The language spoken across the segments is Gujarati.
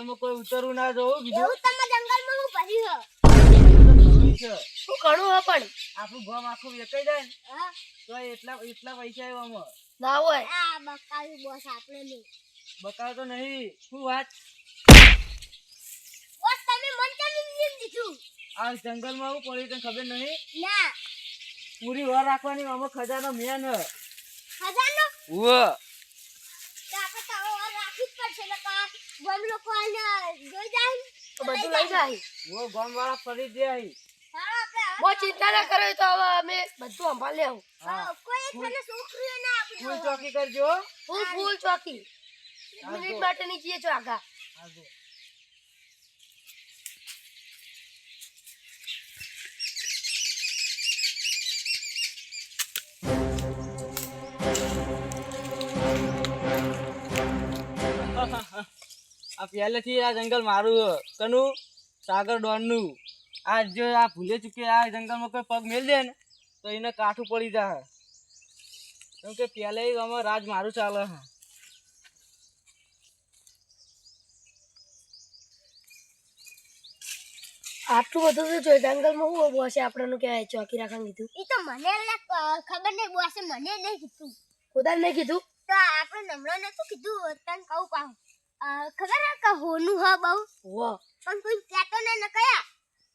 જંગલમાં કોઈ ઉતરવું ના જવું બીજું? એવું તમે જંગલમાં હું શું ઘણું હે પણ? આપણું ગામ આખું વેચાઈ જાય ને. તો એટલા એટલા પૈસા આવ્યા આમાં. ના હોય. આ બકાવી બોસ આપણે નહીં. બકાવ તો નહીં. શું વાત? બોસ તમે મન કેમ દીધું? આ જંગલમાં આવું પડ્યું તને ખબર નહીં? ના. પૂરી વાર રાખવાની આમાં ખજાનો મેન ખજાનો? ઉવ તો આપણે તો હવે ઓર રાખવી જ પડશે ને કા ગમ લોકો જોઈ જાય ને તો બધું લઈ જાય. વો ગામ વાળા ફરી દે અહીં હા આપણે હવે બહુ ચિંતા ના કરો એ તો હવે અમે બધું સંભાળી લેવું. હા, કોઈ એક મને છોકરીઓ ના આપી ફૂલ. ચોકી કરજો હું. ફૂલ ચોકી. મિનિટ માટે ની છો આગા. આ પહેલેથી આ જંગલ મારું. કનું સાગર ડોનનું આ જો આ ભૂલે ચૂકે આ જંગલમાં કોઈ પગ મેળ દે ને તો એને કાઠું પડી જાય કેમ કે પહેલે આમાં રાજ મારું ચાલે હા. આટલું બધું શું જોયું જંગલમાં હું બોસે આપણને કહેવાય ચોકી રાખવાનું કીધું. એ તો મને ખબર નહીં બોસે મને નહીં કીધું. ખુદા નહીં કીધું? તો આપણે નમરો નતું કીધું તને કહું પાહું. ખબર હે કે હોનું હ બહુ? વાહ પણ કોઈ કહેતો ને ન કયા.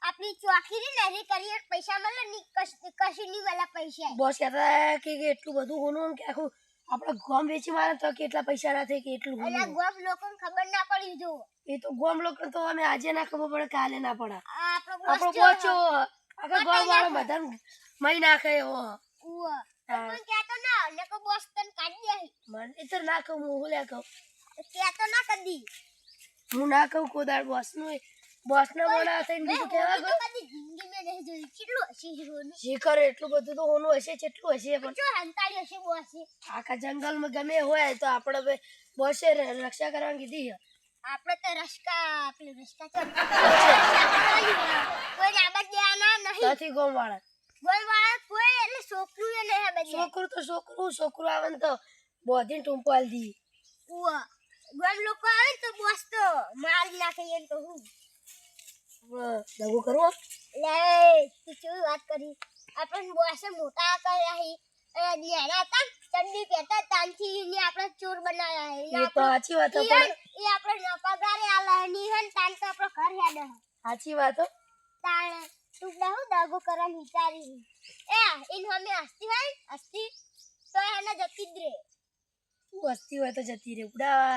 આપણી ચોકીની નહીં કરીએ પૈસા મળે ની કશ- કશું ની મળે પૈસા. બોસ કહેતા કે એટલું બધું હોનું કે આખું આપણે ગોમ વેચી મારે તો કેટલા પૈસા ના થાય કે એટલું એટલે ગોપ લોકોને ખબર ના પડી જો. એ તો ગોમ લોકો તો અમે આજે ના ખબર પડે કાલે ના પડે. આપણો પોચો આખા ગોમ વાળો બધા મહી નાખે એવો. કોઈ કહેતો ના ને કો બોસ તને કાઢી દે. મને તો ના કહું હું બોલ્યા કહું. કહેતો ના કદી હું ના કહું કોદાળ બોસનું બોસ ના મોડા થઈને બીજું કહેવા ગયો કદી જિંદગી મેં નહીં જોયું. કેટલું હસી હોનું જે એટલું બધું તો હોનું હશે કેટલું હશે પણ. જો હંતાડી હશે બોસે આખા જંગલમાં ગમે હોય તો આપણે બોસે રક્ષા કરવાની કીધી. આપણે તો રસ્કા પેલું રસ્કા ચડ કોઈ આબાદ દેવાના નહીં. ત્યાંથી ગોમ વાળા ગોલવાળા કોઈ એટલે છોકરું એ છોકરું તો છોકરું છોકરું આવે ને તો બોધી ટૂંપાલ દી. ઉવા. ગોલ લોકો આવે તો બોસ તો મારી નાખે એમ તો હું. દગો કરવો? લે તું શું વાત કરી? આપણ બોસે મોટા કર્યા હી અને હતા ચડ્ડી પહેરતા તાનથી એને આપણે ચોર બનાવ્યા. હે. એ તો સાચી વાત હે, પણ હન- આપણે ન પગારે ની હન તાન તો આપણો ઘર હેડ સાચી વાત તાણ તું દહુ દાગો કરવાનું વિચારી એ એન હમે હસ્તી હોય ને, હસ્તી તો એને જતી જ રે. તું હસતી હોય તો જતી રે ઉડા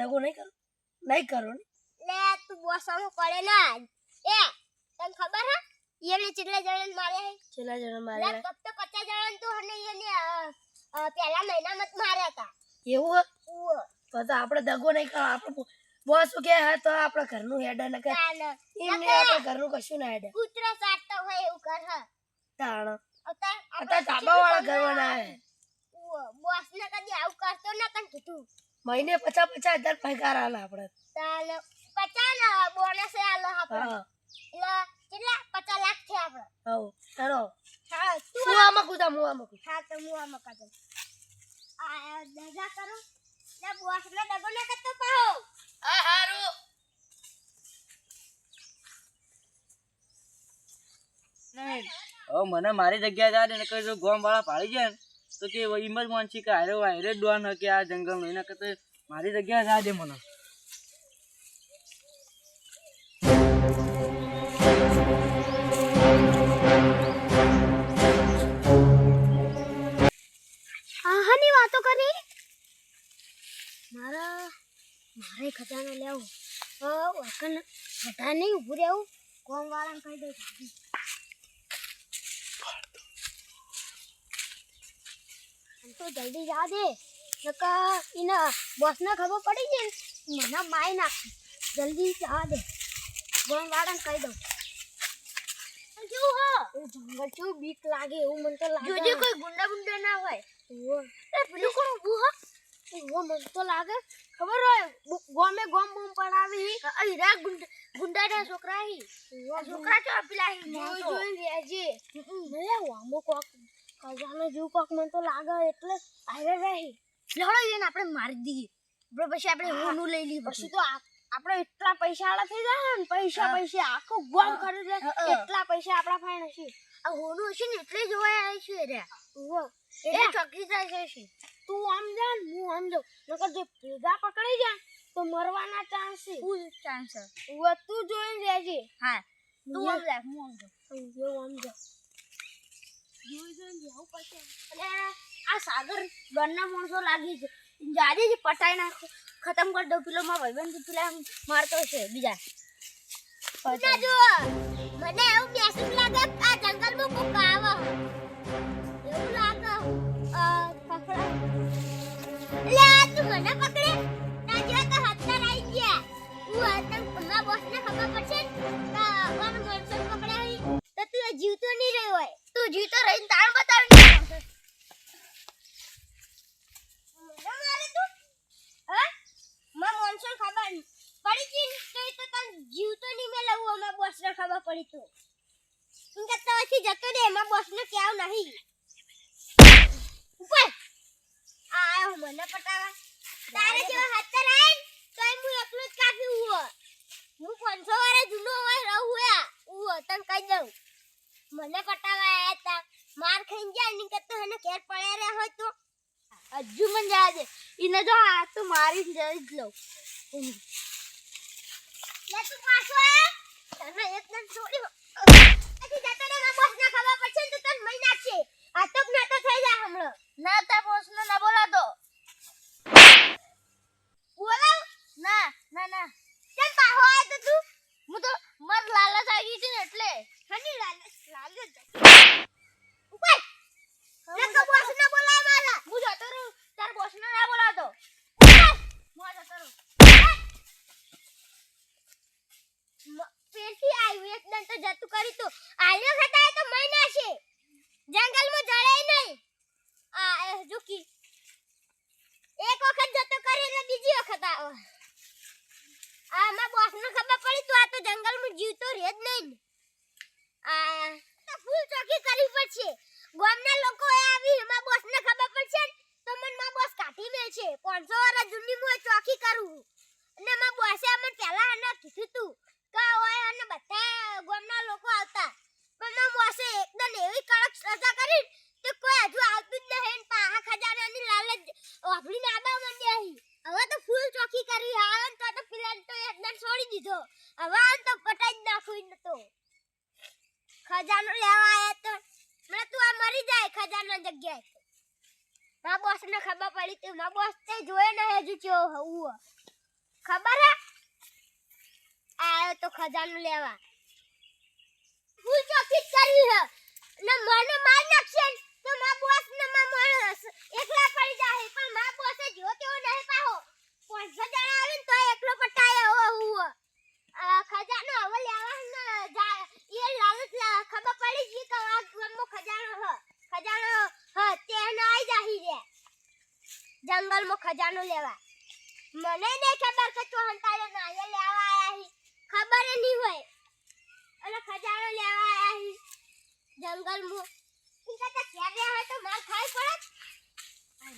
દગો નહીં કરો. નહીં કરો ને. લે તું બોસાનો કરે ના એ તને ખબર હે? એને કેટલા જણ માર્યા હે? છેલ્લા જણા લે મારે ફક્ત પચાસ જણાને તો હને એને પહેલા મહિનામાં જ માર્યા હતા એવું હે? તો તો આપણે દગો નહીં કરો આપણે બોસ કે હે તો આપણે ઘરનું હેડ ન કે તાણ આપણે ઘરનું કશું ના હેડ. કૂતરો સાટતો હોય એવું કર હે. તાણ. અત્યારે ધાબા વાળા ઘરવાના હે. બોસ ને કદી આવું કરતો ના તને કીધું? મહિને પચાસ પચાસ હજાર પગાર આલે આપણે તાણ પચાસ ને બોનસ આલો આપણે એટલે કેટલા? પચાસ લાખ છે આપણે હવ ચાલો હા તું હું આમાં તા હું આમાં કૂદા હા તો હું આમાં કાઢો. આ દગા કરો. ને બોસ ને દગો ના કરતો પાહો. હા હારું. હવે મને મારી જગ્યા જાય ને કઈ જો ગોમ વાળા પાડી જાય ને. તો કે એમ જ માનસી કે હારે હારે ડોન કે આ જંગલ એના કરતા મારી જગ્યા જાય દે મને. હા હાની વાતો કરી? મારા, મારે ખજાનો લેવો. અ વકન બધા નહીં ઊભું રહેવું. કોમ વાળાને કહી દઉં ભાભી. આમ તો જલ્દી જા દે નકા એના બોસને ખબર પડી જાય ને મને માય નાખે. જલ્દી જા દે કોમ વાળાને કહી દઉં. કેવું હો? એ જંગલ કેવું બીક લાગે એવું મને તો લાગે. જોજે કોઈ ગુંડા ગુંડા ના હોય. એ પેલું કોણ ઊભું હો? ઓ મને તો લાગે. ખબર હોય ગોમે ગોમ બૂમ પડાવી. ગુંડા ગુંડાના છોકરા હી. છોકરા તો પેલા હી જોઈ જોઈને રેજે લે વામો કોક ખજાનો જો કોક મને તો લાગે એટલે આરે રહી. લડો એને આપણે મારી દઈએ. આપણે પછી આપણે હોનું લઈ લઈએ પછી તો આપણે એટલા પૈસા વાળા થઈ જાય ને પૈસા પૈસા આખો ગોમ હા, હા. એટલા પૈસા આપણા પાસે હશે. આ હોનું હશે ને એટલે જોવા આવી છે રે. એ ચોકી જાય છે તું આમ જા ને હું આમ જાઉં. નકર જો ભેગા પકડી જાય તો મરવાના ચાન્સ છે. ફૂલ ચાન્સ તું જોઈને રહેજે. હા. તું આમ જા હું આમ જાઉં. આમ જા આ સાગર ગણના માણસો લાગી છે. જાજે જ પટાઈ નાખો ખતમ કરી દઉં. પેલો મારો ભાઈબંધ પેલા મારતો છે, બીજા. ના જો મને એવું બેસું લાગે આ જંગલમાં કોક આવો. એવું લાગે. પકડા. લે, તું મને પકડે. ના જો તો હત્તર આવી ગયા. હું હત્તર મારા બોસને ખબર પડશે કે વન મોનસર પકડાવી. તો તું જીવતો નહીં રહ્યો હોય. તું જીતો રહીને તાણ બતાવી ખબર પડી તો એ તો તને જીવતો નહીં, મેં લઉં અમારા બોસને ખબર પડી તો. તું કે તોથી જતો રે. એમાં મને પટાવા આયા હતા. માર ખાઈ જાય ને કે તો એને ઘેર પડ્યા રહ્યા હોય તો. હજુ મને જવા દે એને જો આ તો મારી જઈ જ લઉં. લે પડશે તો આ તો થઈ જાય હમણાં. ના તા બોસને ના બોલાતો. બોલાવ. ના ના ના. કેમ પાહો તો તું? હું તો મર લાલચ આવી ગઈ છે ને એટલે. લાલચ લાલચ ઉપર લે તો બોસને બોલાય મારા હું જતો રહું તાર બોસને ના બોલાતો હું જતો રહું પેથી આવ્યું એકદમ તો જતું કરી તું આલ્યો ખતા તો મહિના છે જંગલમાં જળે નહીં આ જોકી એક વખત જતો કરી એટલે બીજી વખત આવે આમાં બોસને ખબર પડી તું આ તો જંગલમાં જીવતો રહે જ નહીં ને. આ ફૂલ ચોકી કરવી પડશે. ગામના લોકો આવી, એમાં બોસને ખબર પડશે ને? તો મનમાં બોસ કાઢી છે. 500 વર્ષ જૂની હું ચોકી કરું. અને માં બોસે અમને પહેલા એને કીધું તું કે હોય અને બધા ગામના લોકો આવતા. પણ માં બોસે એકદમ એવી કડક સજા કરી તો કોઈ હજુ આવતું જ નહીં ને પાહા ખજાનાની લાલચ વાપરીને આબા માંડ્યા અહીં હવે તો ફૂલ ચોકી કરવી આવે તો તો પેલા તો એકદમ છોડી દીધો. હવે તો પટાઈ જ નાખું એને તો. ખજાનો લેવા આયા તો મને તું આ મરી જાય ખજાનો જગ્યાએ. મા બોસ ને ખબર પડી તો, મા બોસ તે જોયે ને હજુ ચો હું ખબર હે? આયો તો ખજાનો લેવા. ફૂલ ચોકી જ કરવી હે. ને મને માર નાખશે તો મા બોસ ને મા માણસ એકલા પડી જાય પણ મા બોસે જો તેવો નહીં પાહો. પાંચ જણા આવે ને તો એકલો પટાયો હો હું ખજાનો હવે લેવા ને જા એ લાલચ ખબર પડી ગઈ કે આ ગામમાં ખજાનો હ. ખજાનો હ તેને આઈ જાહી રે જંગલમાં ખજાનો લેવા. મને નહીં ખબર કે તું હંતાયો ના એ લેવા આયા હી. ખબર નહીં હોય. અને ખજાનો લેવા આયા હી. જંગલમાં. ઈ કરતા ઘેર રહ્યા હોય તો માર ખાઈ પડત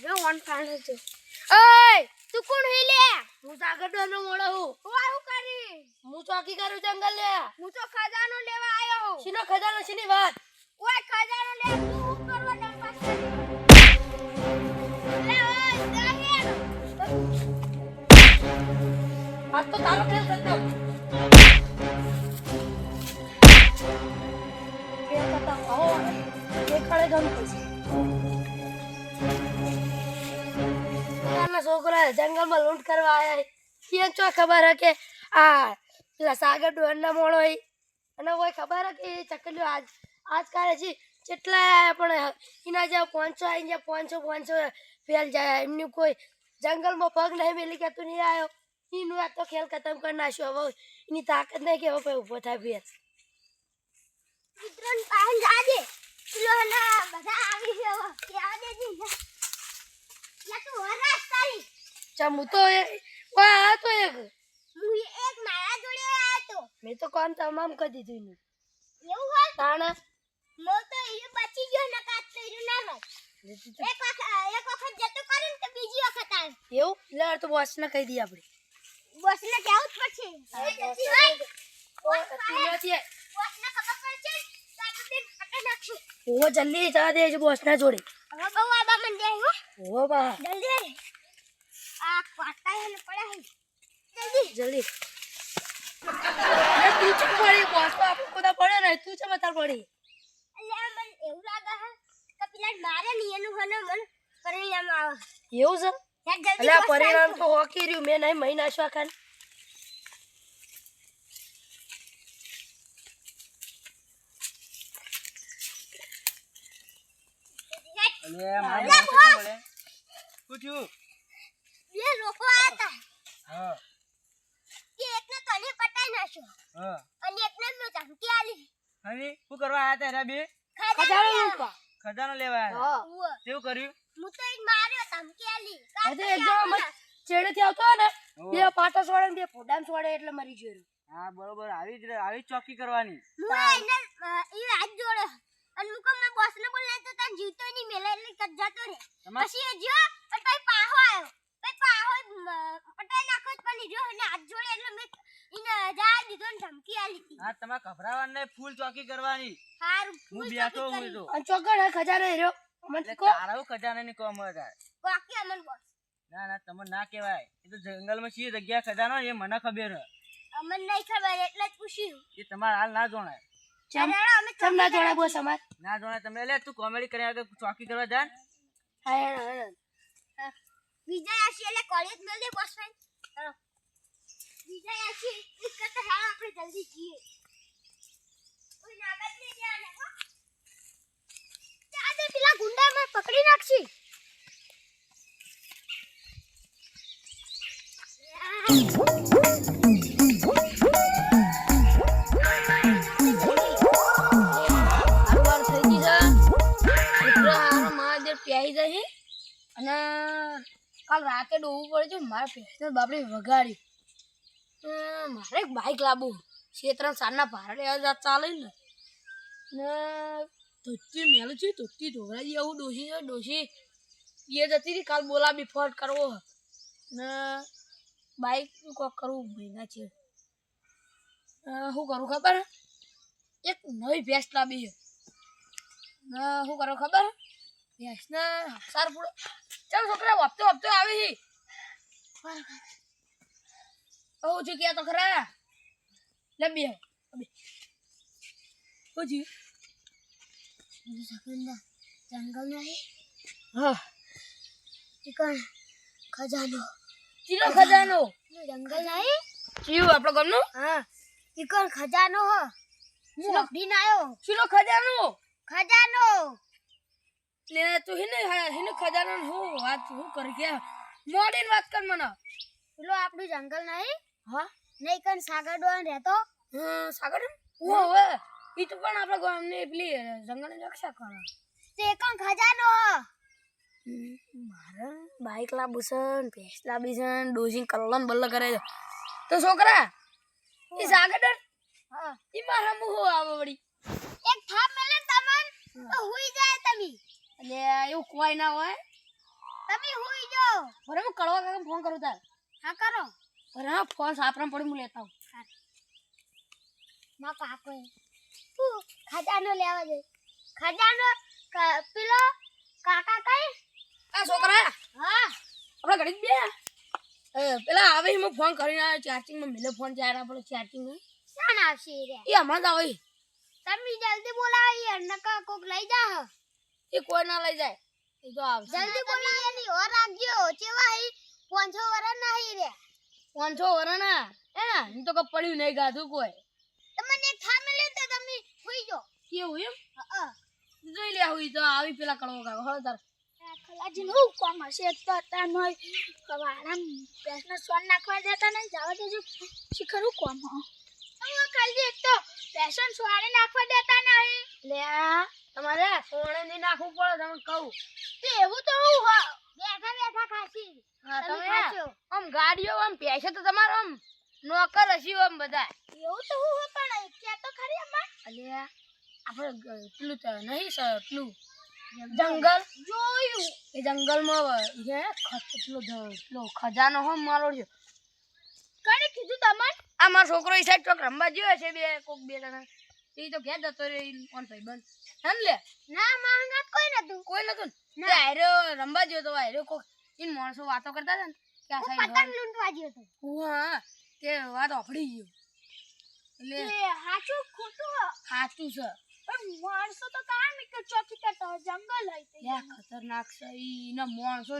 અરે વન પાણ હતો ઓય! તું કોણ હી લે. હું સાગર ડોનો મોડો હું હું આવું કરી હું ચોકી કરું જંગલ લે. હું તો ખજાનો લેવા આવ્યો હું શીનો ખજાનો શીની વાત. ઓય ખજાનો લે તું હું કરવા ડર પાસે લે ઓય જાહેર આજ તો તારો ખેલ કરતો ખેલ કરતા આવો એક ગમ ગમતું નાના છોકરા જંગલમાં લૂંટ કરવા આવ્યા એ ચો ખબર હે કે આ પેલા સાગર ડોરના મોણો હે? અને કોઈ ખબર હે કે એ ચકલીઓ આજ આજકાલ છે જેટલા પણ એના જ્યાં પાંચસો આવી જ્યાં પાંચસો પાંચસો ફેલ જાય. એમની કોઈ જંગલમાં પગ નહીં મેલી કે તું નહીં આવ્યો એનું આ તો ખેલ ખતમ કરી નાખ્યો. હવે એની તાકાત નહીં કે હવે કોઈ થાય ફેર. મિત્રન પાહન જાજે બધા આવી ગયો. કે આ દેજી લે તું વરાસ તારી ચમ હું તો આ તો એક? હું એક મારા જોડે આયો તો મેં તો કોણ તમામ કરી દીધું એવું હોય તાણા? મો તો એ બચી ગયો ને કાત એનું ના રત એક વખત એક વખત જતો કરે તો બીજી વખત યાર એવું? લે તો બોસ ને કહી દઈએ આપણે. બોસને કહેવું જ પડશે. તું બોસને ખબર પડશે તો આપણે નાખશું. ઓવો જલ્દી જવા દેજો બોસ ના જોડે. હો બા. જલ્દી. આ પાટા એને પડ્યા હે જલ્દી. જલ્દી. તું ચમ પડી બોસ તો આપણે બધા પડ્યો ને તું ચમ તાર પડી. અલ્યા મને એવું લાગે હે કે પેલા મારે ની એનું હને મન પરિણામ આવે. એવું છે? બોસ પરિણામ તો હોકી રહ્યું મેં નહીં મહિના શું ખાન અને મારી વાત શું થયું બે લોકો આયા હતા. હા. કે એકને તને પટાઈ નાખ્યો. હા. અને એકને મેં ધમકી આલી અને શું કરવા આયા હતા એના બે? ખજાનો લેવા. ખજાનો લેવા આયા. હા. કેવું કર્યું? હું તો એક માર્યો ધમકી આલી અરે એક મત ચેડેથી આવતો ને. બે પાટા સોડે ને બે ફોડામ સોડે એટલે મરી ગયો હા બરોબર. આવી જ આવી જ ચોકી કરવાની. હું એને એ ઈ હાથ જોડે અને હું કહું મારા બોસને બોલાય તો તને જીવતો નહીં મેલે એટલે કદ જતો રે પછી એ જ્યો અને પછી પાહો આવ્યો. પછી પાહો પટાઈ નાખ્યો જ પણ રહ્યો અને હાથ જોડે એટલે મેં એને જા દીધો ને ધમકી આલી હતી. હા તમારે ગભરાવાનું નહીં ફૂલ ચોકી કરવાની. હારું હું બેઠો હું. તો અને ચોકડ હે ખજાનો રહ્યો અમને એટલે કહો ખજાનો ની કોમ હતા બાકી અમન બોસ ના ના તમને ના કહેવાય. એ તો જંગલમાં શી જગ્યા ખજાનો એ મને ખબર હે અમન નહીં ખબર એટલે જ પૂછ્યું. એ તમારે હાલ ના જોણાય. ચમ અમે ચમ ના જોડા બોસ અમાર ના જોડા તમે લે તું કોમેડી કરે આગળ ચોકી કરવા જા ને. હા હા. વિજય આશી એટલે કોલેજ મેલ દે બોસ ફ્રેન્ડ વિજય આશી એક કરતા હા આપણે જલ્દી જઈએ. કોઈ નાબદ નહીં દેવાના હો. આજે પેલા ગુંડા મને પકડી નાખશી. હારવાર રાતે ડોવું પડે છે મારા પેસને બાપડે વગાડ્યું મારે એક બાઇક લાવવું ત્રણ સારના ભારે લેવા ચાલે ને. ને ધોતી મેલું છે ધોતી ધોરાઈ આવું ડોસી છે ડોસી એ જતી હતી કાલ બોલાવી ફોન કરવો. ને બાઇક કોક કરવું મહિના છે. શું કરું ખબર? એક નવી ભેંસ લાવી છે. ને શું કરો ખબર? ભેંસને સાર પૂરો. ચાલ છોકરા વપતો વપતો આવે. છે કહું છું કે તો ખરા. લે બે બે. શું થયું? જંગલ હા. ઇકણ ખજાનો. જંગલ નહીં ચીયું આપણો હા. ઇકણ ખજાનો હું? લખડીને આવ્યો ચીલો ખજાનો? ખજાનો. લે તું હિને હિને ખજાનો હું વાત હું કરી ગયા? મોડીન વાત કર મને. પેલો આપણું જંગલ નહીં? હા? નહીં કણ સાગરડો રહેતો? હા સાગર? હું હવે? ઈ તો પણ આપણા ગામની પેલી જંગલની રક્ષા કરે. તે કણ ખજાનો. હો મારે બાઈક લાવવું છે ને ભેંસ છે ને કલ્લન બલ્લ કરે છે. તો છોકરા એ સાગર હા. ઈ મારા મુહો આવે વળી. એક થાપ મેલે તમન તો હુઈ જાય તમે. એટલે એવું કોઈ ના હોય. તમે હુઈ જાઓ. ભરે હું કડવા કાકા ફોન કરું તાર. હા કરો. બરાબર ફોન સાપરામ પડી હું લેતા આવું. માં કાકો તું ખજાનો લેવા જઈ ખજાનો પેલો કાકા કઈ? આ છોકરા. હા. આપણે ઘડી જ બે. એ, પેલા આવે હું ફોન કરીને આવ્યો ચાર્જિંગમાં મિલે ફોન જાય આપણો ચાર્જિંગ શાન આવશે રે. એ હમણાં જ આવે તમે જલ્દી બોલાવી નકા કોક લઈ જા એ કોઈ ના લઈ જાય? એ તો આવશે. જલ્દી બોલાવી એની ઓર રાખજો. ચેવા હી પાંચસો વરસ નહીં રે. પાંચસો વરના એ ના હું તો કઈ પડ્યું નહીં ગાધું કોઈ. તમને એક થાપ મેલે તો તમે હોઈ જો કેવું એમ? હા જોઈ લે હોઈ તો આવી પેલા કળવો કાકો હળ તાર. ખલાજી નું કોમ હશે? તો તા નોય કવારામ બેસને સોન નાખવા દેતા ને તો દેજો. શીખરું કોમ હા? કાલજી એક તો બેસન સોને નાખવા દેતા નહીં. લે તમારે સોણે નહીં નાખવું પડે તમે કહું. તે એવું તો હું બેઠા બેઠા ખાસી હા તમે આમ ગાડીઓ આમ પૈસા તો તમારો આમ નોકર હશી આમ બધા. એવું તો હું પણ કે તો ખરી અમાર. અલે આપણે પેલું તો નહીં સર પેલું જંગલ. જોયું. એ જંગલમાં જે પેલો ખજાનો હો મારો છે. કણે કીધું તમારે? આ મારો છોકરો એ સાઈડ ચોક રમવા ગયો છે બે કોક બે જણા. એ તો ઘેર જતો રે ઓન ભાઈ બંધ. હે લે? ના મારા કોઈ નતું. કોઈ નતું તે હાર્યો રમવા ગયો તો હાર્યો કોક ઇન માણસો વાતો કરતા હતા ને કે આ સાઈડ પતંગ લૂંટવા ગયો તો હા તે વાત ઓફડી ગયો. એટલે હાચું ખોટું હાચું છે. પણ માણસો તો કામ કે ચોથી કરતા હોય જંગલ હોય તે ખતરનાક છે. ઈ એના માણસો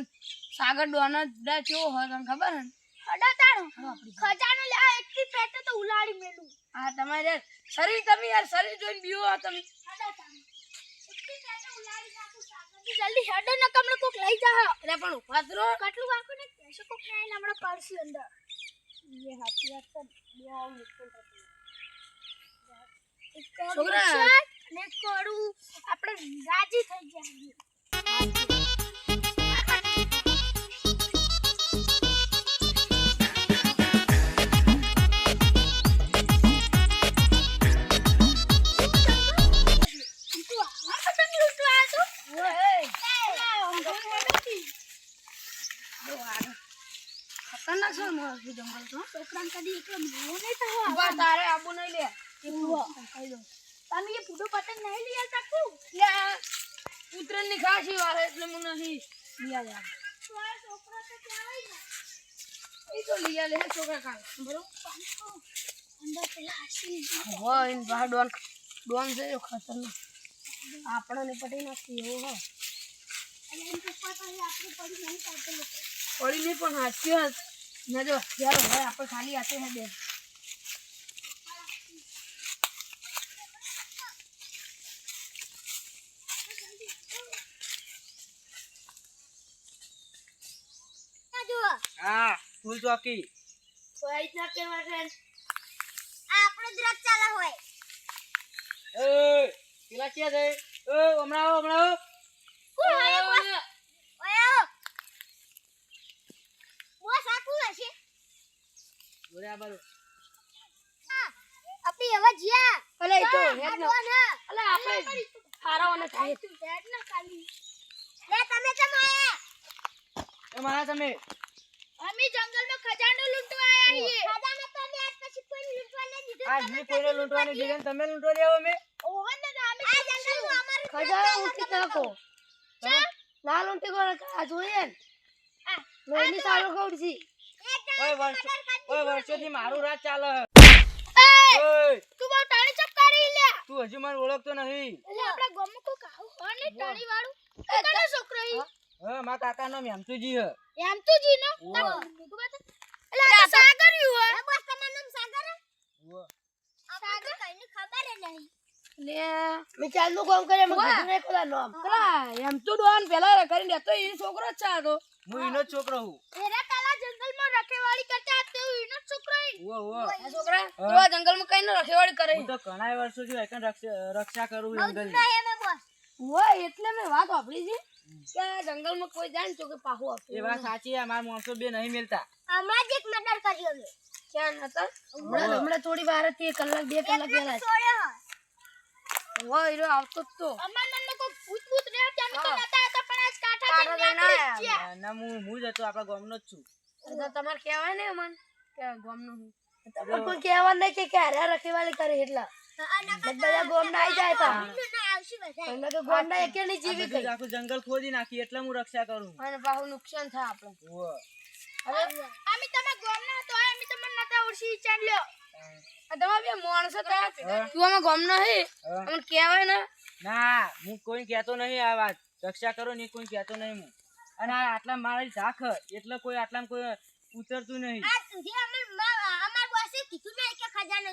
સાગર ડોના દા કેવો હોય તને ખબર હે ને? ખજાનો લે આ એકથી પેટે તો ઉલાડી મેલું. આ તમારે શરીર તમે યાર શરીર જોઈને બીવો તમે. જલ્દી હેડો ન કમળો કોક લઈ જા. એટલે પણ ઊભા થરો કેટલું વાંકો ને? કેશો કોક ને હમણાં પડશું અંદર. એ હાથી વાત તો બહુ મુશ્કેલ છોકરા. ને કોડું આપણે રાજી થઈ ગયા લીયા લે બરોબર. અંદર પેલા હાસી હોય ઇન બહાર ડોન ડોન છે ખતરનાક આપણને પડી નાખી એવો હો. અને એમ પપ્પા પાસે આપણે પડી નહીં કાઢતો પડી નહીં પણ હાથ ના જો હથિયાર હોય આપણે ખાલી હાથે હે બે. આ હા ફૂલ ચોકી. આ રીતના કેવા છે આપણો દ્રક ચાલા હોય. એ પેલા ક્યાં છે? એ હમણાં આવો હમણાં આવો. કોણ હોય? બોસ. ઓય બોસ આ કોણ હશે? જોડે આ બાજુ. આપણી હવે જ્યા. અલે તો હેડ ન. હે. અલે આપણે હારાવાને થાય. હેડ ના ખાલી. લે તમે એ મારા તમે? અમે જંગલમાં ખજાનો લૂંટવા આયા છીએ. ખજાનો તો અમે આજ પછી કોઈ લૂંટવા નહીં દીધો. આ મેં કોઈને લૂંટવાની દીધી ને તમે લૂંટવા લેવો અમે? ઓવન દાદા અમે આ જંગલમાં અમારું ખજાનો ઉઠી નાખો ના લૂંટી કોણ? આ જોઈએ ને. એની સારું કહું ઓય વર્ષો ઓય વર્ષોથી મારું રાત ચાલે ઓય તું બહુ ટાણી ચપકારી લે. તું હજુ મને ઓળખતો નથી એટલે આપણા ગામમાં કોઈ કાવું હોય ટાણી વાળું એ કનો છોકરો ઈ? હા મારા કાકા નો? મેમતુજી હે એમ નો એટલે આ સાગર યુ હે બસ તમારું નામ સાગર હે? સાગર કઈને ખબર હે નહીં. લે. મેં ચાલનું કામ કરે મેં કીધું કોલા નામ. કરા એમ તો ડોન પેલા કરીને તો એ છોકરો જ હું છોકરો હું. એરા પેલા જંગલમાં રખેવાળી કરતા તે ઈનો છોકરો. છોકરા કઈ ન રખેવાળી કરે હું તો ઘણા વર્ષોથી એકન રક્ષા રક્ષા કરું એટલે મેં વાત વાપરી છે. કે જંગલમાં કોઈ જાય ને તો કે પાહુ આપે. એ વાત સાચી છે મારા માણસો બે નહીં મળતા હમણાં જ એક મર્ડર કર્યો મે ક્યાં નતા? હમણાં હમણાં થોડી વાર હતી એક કલાક બે કલાક પહેલા વાહ હોય હીરો આવતો તો. અમાર મનમાં કોઈ ભૂત ભૂત રે ત્યાં તો નતા હતા પણ આજ કાઠા થી. ગયા. ના હું હું જ હતો આપણા ગામનો જ છું. તો તમારે કહેવાય ને અમન? કે ગામનું હું. તમારે કોઈ કહેવા નહીં કે કે હારે રખેવાળી કરે એટલા. બધા ગોમ જાય તા કે જીવી ગઈ. આખું જંગલ ખોદી નાખી એટલે હું રક્ષા કરું. અને પાછું નુકસાન થાય આપણે ઉવ્વ. અમે તમે ગામના તો અમે તમને નતા ઓળખી ચાલ્યો આ બે માણસો હતા તું અમે ગામ ના અમને કહેવાય ને. ના હું કોઈ કહેતો નહીં આ વાત. રક્ષા કરો ને કોઈ કહેતો નહીં હું. અને આ આટલા મારી ઝાખ એટલે કોઈ આટલામાં કોઈ ઉતરતું નહીં. આ સુધી અમે અમાર બોસે કીધું નહીં કે ખજાનો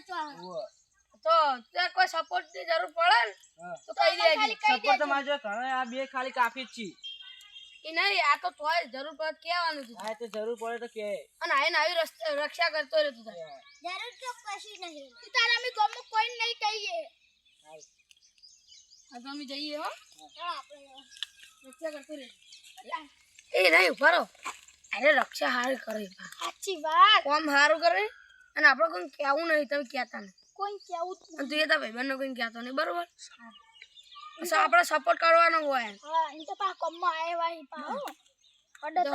તો ત્યાં કોઈ સપોર્ટની જરૂર પડે ને તો કહી દેજે. સપોર્ટ તો મારજો ઘણા આ બે ખાલી કાફી જ છી એ નહીં આ તો તોય જરૂર પડે કેવાનું કહેવાનું છે આ તો જરૂર પડે તો કે. અને આઈને આવી રક્ષા કરતો રહે તું તારે. જરૂર તો કશી નહીં. તું તારા અમે ગામમાં કોઈ નહીં કહીએ. હા તો અમે જઈએ હો. ચાલો આપણે રક્ષા કરતો રહે એ નહીં ઉભારો અરે રક્ષા હારી કરે. સાચી વાત. કોમ હારું કરે? અને આપણે કોઈ કહેવું નહીં તમે કહેતા નહીં. કોઈ કેવું જ અને તું એ તારા ભાઈબંધને કોઈ કહેતો નહીં બરોબર? આપણે સપોર્ટ કરવાનો હોય હા એ તો પા કોમમાં આયા વાહી પા હો. અડે તો